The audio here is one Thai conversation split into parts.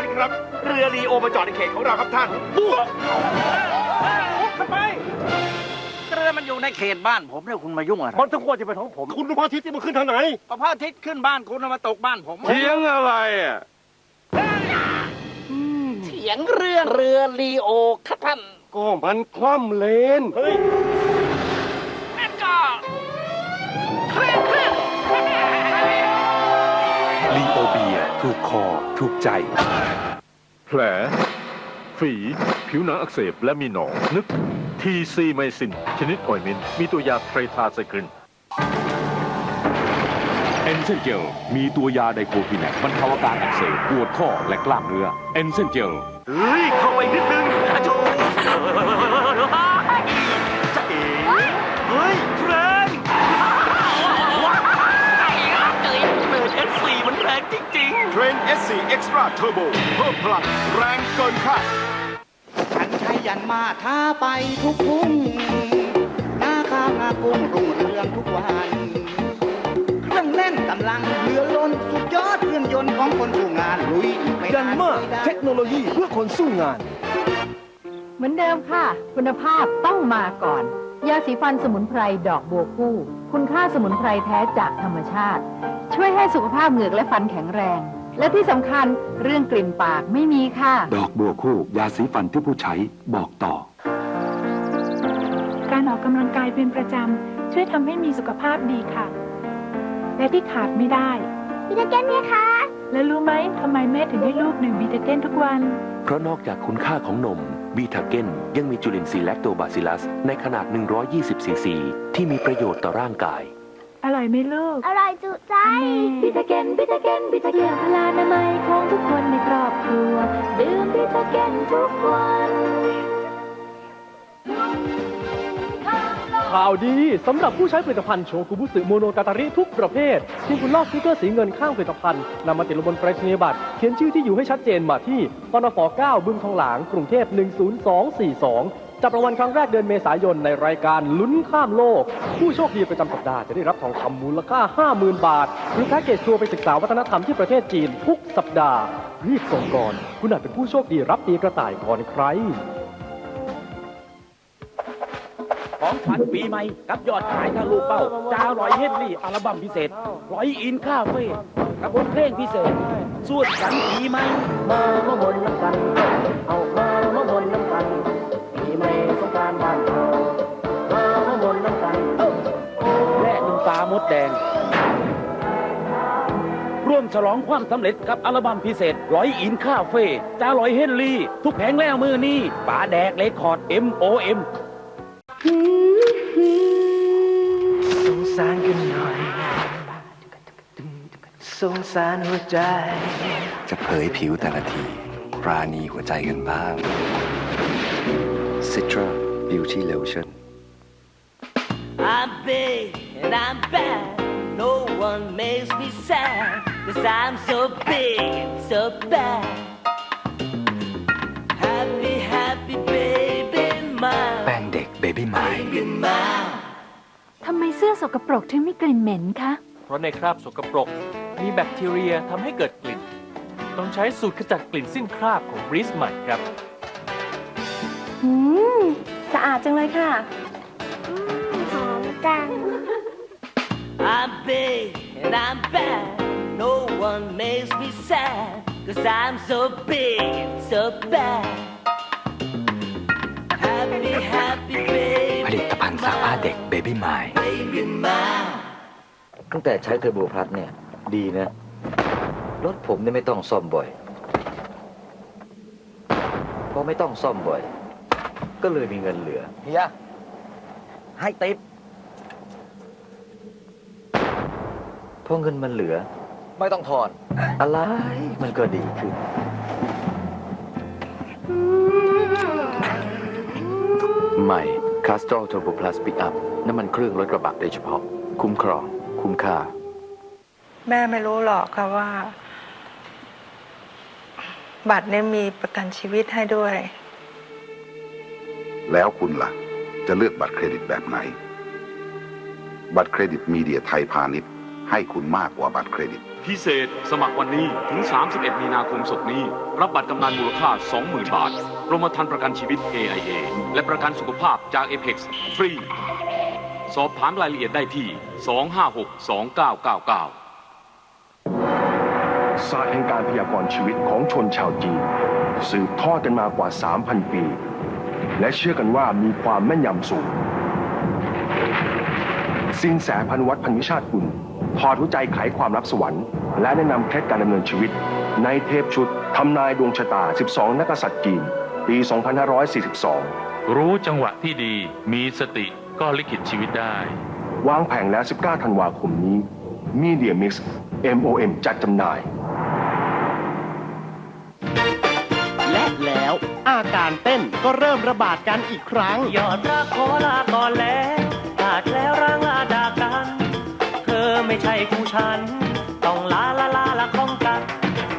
านครับ เรือรีโอมาจอดในเขตของเราครับท่านบัวทำไมเรือมันอยู่ในเขตบ้านผมเนี่ยคุณมายุ่งอะไรมันต้องควรจะเป็นของผมคุณพระอาทิตย์ที่มันขึ้นทางไหนก็พระอาทิตย์ขึ้นบ้านคุณเอามาตกบ้านผมเถียงอะไรอะเถียงเรื่องเรือลีโอครับท่านก็มันคว่ำเลนเฮ้ยนั่นก็ ถูกคอ ถูกใจ แผล ฝีผิวหนังอักเสบและมีหนอง นึกทีซีไมซิน ชนิดออยเมนต์มีตัวยาเทรทาไซคลินเอนเซนเจลมีตัวยาไดโคฟีแนกบรรเทาอาการอักเสบปวดข้อและกล้ามเนื้อเอนเซนเจลเฮ้ยเข้าไปนิดนึง จริงๆเทรน S4 Extra Turbo เพิ่มพลังแรงเกินคาด ฉันใช้ยันมาท้าไปทุกทุ่งหน้าข้าวหน้ากุ้งรุ่งเรืองทุกวัน เครื่องแน่นกำลังเรือล้นสุดยอดเครื่องยนต์ของคนสู้งานลุยไปยันมาได้เทคโนโลยีเพื่อคนสู้งาน เหมือนเดิมค่ะ คุณภาพต้องมาก่อน ยาสีฟันสมุนไพรดอกบัวคู่ คุณค่าสมุนไพรแท้จากธรรมชาติ ช่วยให้สุขภาพเหงือกและฟันแข็งแรง และที่สำคัญเรื่องกลิ่นปากไม่มีค่ะ ดอกบัวคู่ยาสีฟันที่ผู้ใช้บอกต่อ การออกกำลังกายเป็นประจำ ช่วยทำให้มีสุขภาพดีค่ะ และที่ขาดไม่ได้บีทาเกนเนี่ยคะแล้วรู้ไหมทำไมแม่ถึงให้ลูกหนึ่งบีทาเกนทุกวัน เพราะนอกจากคุณค่าของนม บีทาเกนยังมีจุลินทรีย์แลคโตบาซิลัส ในขนาด 120ซีซีที่มีประโยชน์ต่อร่างกาย อร่อยไหมลูก อร่อยจุใจ บิทาเกนบิทาเกนบิทาเกนพลานามัยของทุกคนในครอบครัว ดื่มบิทาเกนทุกวัน ข่าวดีสำหรับผู้ใช้ผลิตภัณฑ์โชกุบุสึโมโนกาตาริทุกประเภทเพียงคุณลอกสติ๊กเกอร์สีเงินข้างผลิตภัณฑ์นำมาติดลงบนไปรษณียบัตรเขียนชื่อที่อยู่ให้ชัดเจนมาที่ปนฟ9บึงทองหลาง กรุงเทพ 10242 จับรางวัลครั้งแรกเดือนเมษายนในรายการลุ้นข้ามโลก ผู้โชคดีประจำสัปดาห์จะได้รับทองคำมูลค่า 50,000 บาท หรือแพ็กเกจทัวร์ไปศึกษาวัฒนธรรมที่ประเทศจีนทุกสัปดาห์รีบส่งก่อน คุณอาจเป็นผู้โชคดีรับตีกระต่ายก่อนใคร ของขวัญปีใหม่กับยอดขายทะลุเป้าจาร้อยเฮนรี่อัลบั้มพิเศษร้อยอินคาเฟ่กับบทเพลงพิเศษสวดกันปีใหม่มามาบนน้ำกัน เอามามาบนน้ำกันปีใหม่สงการบ้านเรามามาบนน้ำกันและหนึ่งตามดแดงร่วมฉลองความสำเร็จกับอัลบั้มพิเศษร้อยอินคาเฟ่จ้าร้อยเฮนรี่ ทุกแผงแล้วมือนี้ป๋าแดกเลคคอร์ด MOM สงสารกันหน่อย สงสารหัวใจ จะเผยผิวแต่ละทีปราณีหัวใจกันบ้าง Citra Beauty Lotion I'm big and I'm bad. No one makes me sad. Cause I'm so big and so bad. เด็ก Baby Mine Baby mine. ทำไมเสื้อสกปรกถึงไม่กลิ่นเหม็นคะ เพราะในคราบสกปรก มีแบคทีเรียทำให้เกิดกลิ่น ต้องใช้สูตรขจัดกลิ่นสิ้นคราบของบริสใหม่ครับ อืม สะอาดจังเลยค่ะ หอมจัง I'm big and I'm bad. No one makes me sad. Cause I'm so big and so bad. Happy, happy ผ ลิ baby ตภัณฑ์ซักผ้าเด็ก Baby Mine Baby mine. ตั้งแต่ใช้เทอร์โบพลัสเนี่ย ดีนะ รถผมเนี่ยไม่ต้องซ่อมบ่อยพอไม่ต้องซ่อมบ่อย ก็เลยมีเงินเหลือเฮียให้ติปพอเงินมันเหลือ ไม่ต้องถอน อะไรมันก็ดีขึ้นใหม่ Castrol Turbo Plus Pickup น้ำมันเครื่องรถกระบะโดยเฉพาะ คุ้มครอง คุ้มค่า แม่ไม่รู้หรอกค่ะว่า บัตรเนี่ยมีประกันชีวิตให้ด้วย แล้วคุณล่ะ จะเลือกบัตรเครดิตแบบไหน บัตรเครดิตมีเดียไทยพาณิชย์ให้คุณมากกว่าบัตรเครดิต พิเศษสมัครวันนี้ถึง 31 มีนาคมศกนี้ รับบัตรกำนันมูลค่า 20,000 บาทกรมธรรม์ประกันชีวิต AIA และประกันสุขภาพจาก Apex ฟรี สอบถามรายละเอียดได้ที่ 256 2999 ศาสตร์แห่งการพยากรณ์ชีวิตของชนชาวจีน สืบทอดกันมากว่า 3,000 ปี และเชื่อกันว่ามีความแม่นยำสูงสินแสพันวัตพันวิชาติกุล ถอดหัวใจไขความลับสวรรค์ และแนะนำเคล็ดการดำเนินชีวิต ในเทปชุดทำนายดวงชะตา 12 นักกษัตริย์จีน ปี 2542 รู้จังหวะที่ดีมีสติก็ลิขิตชีวิตได้ วางแผงแล้ว 19 ธันวาคมนี้มีเดียมิกซ์ MOM จัดจำหน่าย และแล้วอาการเต้นก็เริ่มระบาดกันอีกครั้ง ยอดรักขอลาก่อนแล้ว ต้องลาลาลาละของกัน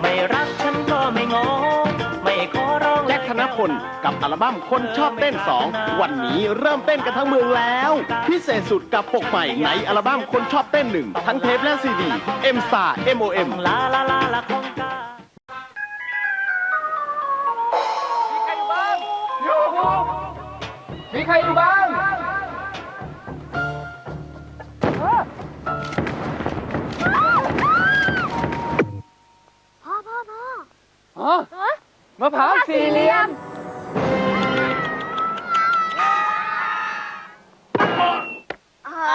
ไม่รักฉันก็ไม่งอไม่ขอร้องแจ็คธนพลกับอัลบั้มคนชอบเต้น 2 วันนี้เริ่มเต้นกันทั้งเมืองแล้ว พิเศษสุดกับปกใหม่ในอัลบั้มคนชอบเต้นหนึ่งทั้งเทปและซีดี M Star MOM ลาลาลาละของกันมีใครอยู่บ้าง สี่เหลี่ยมอ๋อ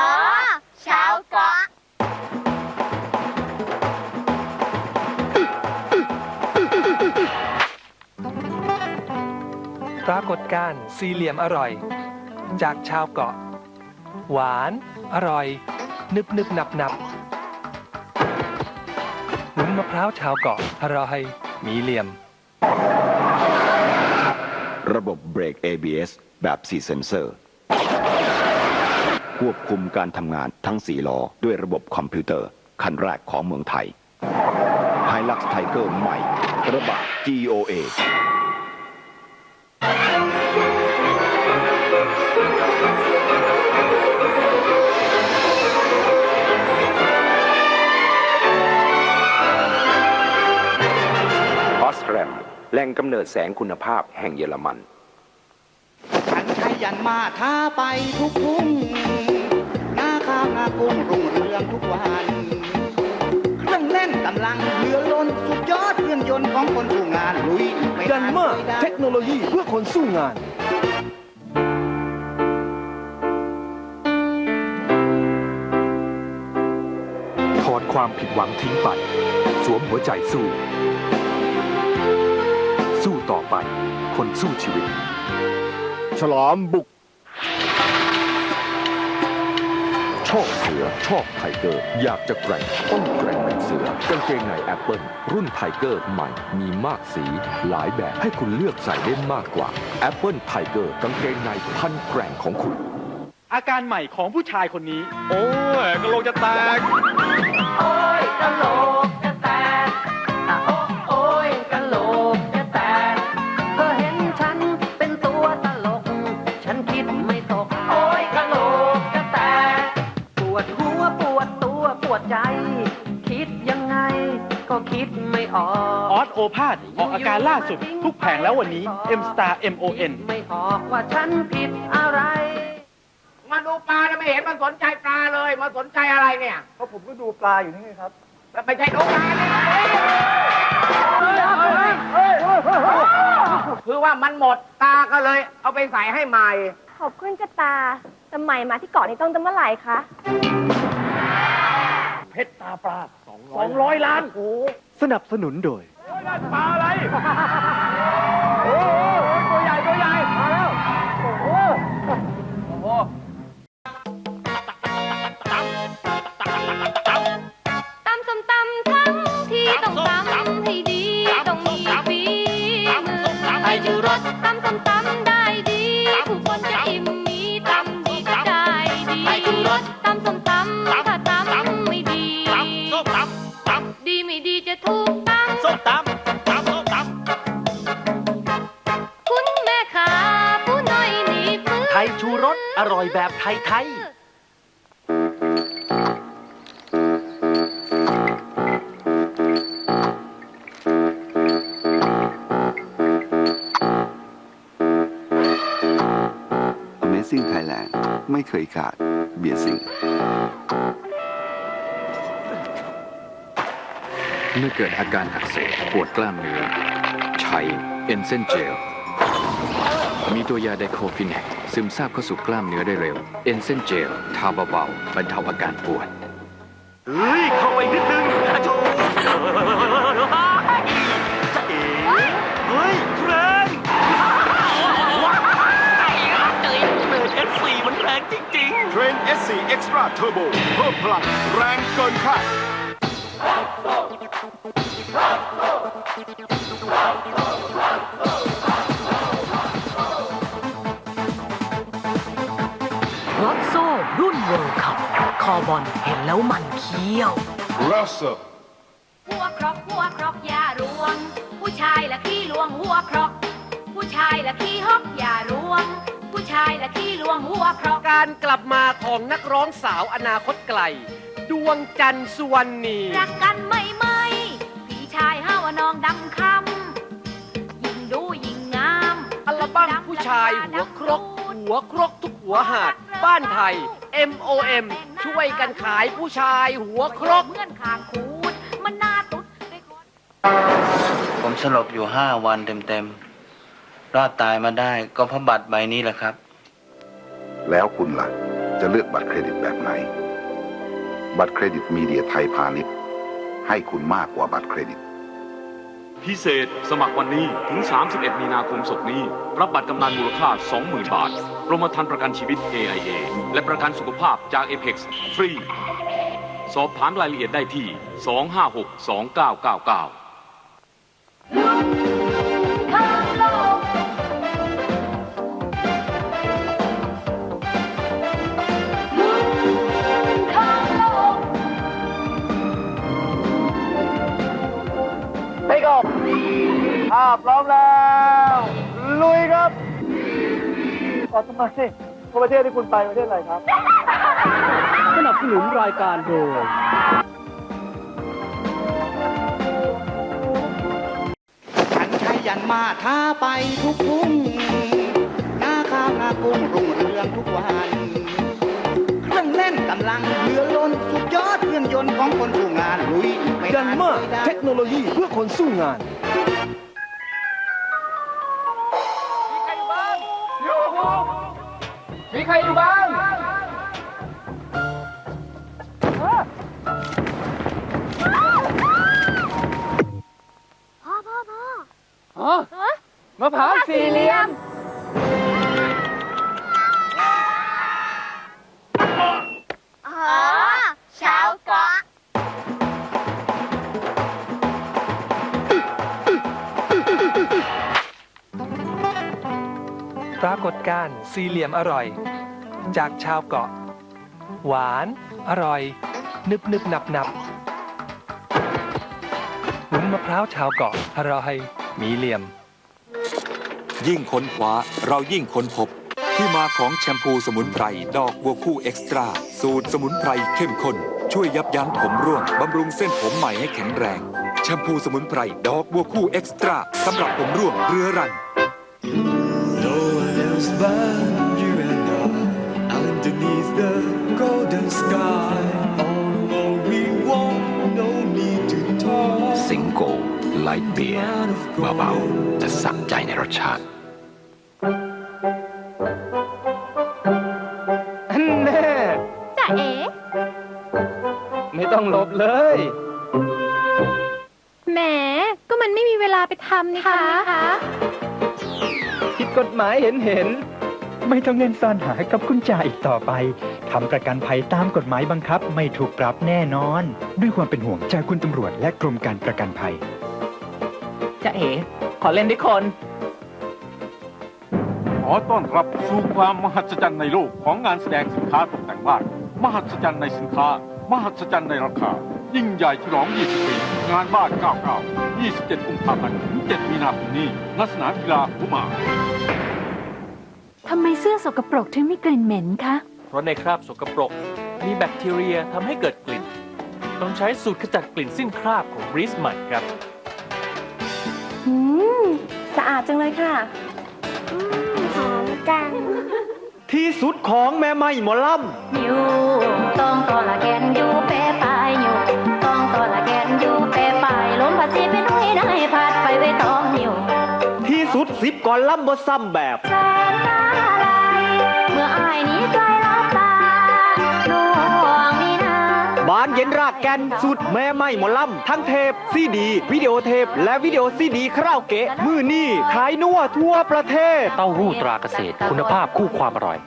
ชาวเกาะปรากฏการณ์สี่เหลี่ยมอร่อย จากชาวเกาะ หวาน อร่อย นึบนึบหนับหนับหนุนมะพร้าวชาวเกาะอร่อย มีเหลี่ยม ระบบเบรก ABS แบบ 4 เซนเซอร์ ควบคุมการทำงานทั้ง 4 ล้อ ด้วยระบบคอมพิวเตอร์ คันแรกของเมืองไทย Hilux Tiger ใหม่กระบะ GOA ำเนิดแสงคุณภาพแห่งเยอรมัน ฉันใช้ยันมาท้าไปทุกทุ่งหน้าข้าวหน้ากุ้งรุ่งเรืองทุกวันเครื่องเล่นกำลังเรือล้นสุดยอดเครื่องยนต์ของคนสู่งานลุยไปยันมาเทคโนโลยีเพื่อคนสู้งานถอดความผิดหวังทิ้งไป สวมหัวใจสู้ สู้ต่อไป คนสู้ชีวิต ฉลามบุก ชอบเสือ ชอบไทเกอร์ อยากจะแกร่งต้องแกร่งเป็นเสือกางเกงในแอปเปิลรุ่นไทเกอร์ใหม่ มีมากสี หลายแบบให้คุณเลือกใส่ได้มากกว่าแอปเปิลไทเกอร์กางเกงในพันแกร่งของคุณ อาการใหม่ของผู้ชายคนนี้ โอ้ยกระโหลกจะแตก โอ้ยกะโหลกจะแตก ออกออสโอพาดออกอาการล่าสุด ทุกแผงแล้ววันนี้ M Star MON ไม่ออกว่าฉันผิดอะไร มาดูปลาแล้วไม่เห็นมันสนใจปลาเลย มาสนใจอะไรเนี่ยก็ผมก็ดูปลาอยู่นี่ไงครับไม่ใช่ดูปลาเนี่ยคือว่ามันหมดตาก็เลย เอาไปใส่ให้ใหม่ ขอบคุณจ้ะตาแต่ใหม่มาที่เกาะนี้ต้องจะเมื่อไหร่คะ เพชรตาปลาสองร้อยล้าน สนับสนุนโดย ปลาอะไร สอร่อยแบบไทยๆซิ่งไทยแลนด์ไม่เคยขาดเบียร์สิงเมื่อเกิดอาการอักเสบปวดกล้ามเนื้อใช้เอนเซนเจล มีตัวยาไดโคฟินแนกซึมซาบเข้าสู่กล้ามเนื้อได้เร็ว เอนเซนเจล ทาเบาๆบรรเทาอาการปวด เฮ้ย เข้าไปนิดนึงอะโถจะเอ๋เฮ้ยแรงเทรนเอสสี่มันแรงจริงๆ เทรน S4 Extra Turbo เพิ่มพลังแรงเกินคาด บอลเห็นแล้วมันเคี้ยว Russell หัวครอกหัวครอกอย่ารวง ผู้ชายละขี้ลวงหัวครอก ผู้ชายละขี้ฮอกอย่ารวง ผู้ชายละขี้ลวงหัวครอก การกลับมาของนักร้องสาวอนาคตไกล ดวงจันทร์สุวรรณีรักกันไม่ไม่พี่ชายห้าวน้องดำคำยิ่งดูยิ่งงามอัลบั้มผู้ชายหัวครก หัวครกทุกหัวหาดบ้านไทย MOM ช่วยกันขายผู้ชายหัวครกเหมือนคางคูดมันน่าตุ๊ดผมสลบอยู่ห้าวันเต็มๆ รอดตายมาได้ก็เพราะบัตรใบนี้แหละครับ แล้วคุณล่ะ จะเลือกบัตรเครดิตแบบไหน บัตรเครดิตมีเดียไทยพาณิชย์ให้คุณมากกว่าบัตรเครดิต พิเศษสมัครวันนี้ถึง 31 มีนาคมศกนี้ รับบัตรกำนันมูลค่า 20,000 บาทกรมธรรม์ประกันชีวิต AIA และประกันสุขภาพจาก Apex ฟรี สอบถามรายละเอียดได้ที่ 2562999 ภาพพร้อมแล้ว ลุยครับขอทำไมประเทศที่คุณไปประเทศอะไรครับ สนับสนุนรายการโดย ฉันใช้ยันมาท้าไปทุกทุ่งหน้าข้าวหน้ากุ้งรุ่งเรืองทุกวัน เครื่องเล่นกำลังเรือล้นสุดยอดเครื่องยนต์ของคนสู้งานลุยไปยันมาเทคโนโลยีเพื่อคนสู้งาน ใครอยู่บ้างพ่อพ่อพ่ออ๋อมะพร้าวสี่เหลี่ยมากฏการณ์สี่เหลี่ยมอร่อย จากชาวเกาะ หวาน อร่อย นึบนึบหนับหนับวุ้นมะพร้าวชาวเกาะอร่อยมีเหลี่ยม ยิ่งค้นคว้าเรายิ่งค้นพบ ที่มาของแชมพูสมุนไพร ดอกบัวคู่เอ็กซ์ตร้าสูตรสมุนไพรเข้มข้น ช่วยยับยั้งผมร่วงบำรุงเส้นผมใหม่ให้แข็งแรง แชมพูสมุนไพร ดอกบัวคู่เอ็กซ์ตร้าสำหรับผมร่วงเรื้อรัง No one else but you and I underneath the golden sky. All alone we walk, no need to talk. สิงโกไลท์เบียร์เบาๆจะสักใจในรสชาติ อันแน่จ่าเอ๋ไม่ต้องหลบเลย แหม ก็มันไม่มีเวลาไปทำนี่คะผิด กฎหมายเห็นเห็น ไม่ต้องเล่นซ่อนหากับคุณจ่าอีกต่อไปทำประกันภัยตามกฎหมายบังคับไม่ถูกปรับแน่นอน ด้วยความเป็นห่วงจากคุณตำรวจและกรมการประกันภัยจะเอ๋ขอเล่นด้วยคน ขอต้อนรับสู่ความมหัศจรรย์ในโลกของงานแสดงสินค้าตกแต่งบ้าน มหัศจรรย์ในสินค้า มหัศจรรย์ในราคา ยิ่งใหญ่ฉลอง 20 ปี งานบ้าน 99 27 กุมภาพันธ์ถึง 7 มีนาคมนี้ณสนามกีฬาหัวหมากทำไมเสื้อสกปรกถึงมีกลิ่นเหม็นคะ เพราะในคราบสกปรก มีแบคทีเรียทำให้เกิดกลิ่น ต้องใช้สูตรขจัดกลิ่นสิ้นคราบของบริสใหม่ครับ อืม สะอาดจังเลยค่ะ หอมจัง ที่ที่สุดของแม่ไม้หมอลอยู่ต้องตัวละแกนอยู่เปปลา อยู่เปปลายลมพัดสีเป็นห้วยได้พัดไปไว้ตองอยู่ำที่สุดสิบก่อนล่ำบ่ซ้ำแบบ แสนตาลายเมื่ออายนี้ใกล้รับตาน้องนี่นาบ้านเย็นรากแกนสุดแม่ไม้หมอลำ ทั้งเทปซีดี วิดีโอเทป และวิดีโอซีดีคาราโอเกะมือนี่ขายนัวทั่วประเทศ เต้าหู้ตราเกษตรคุณภาพคู่ความอร่อย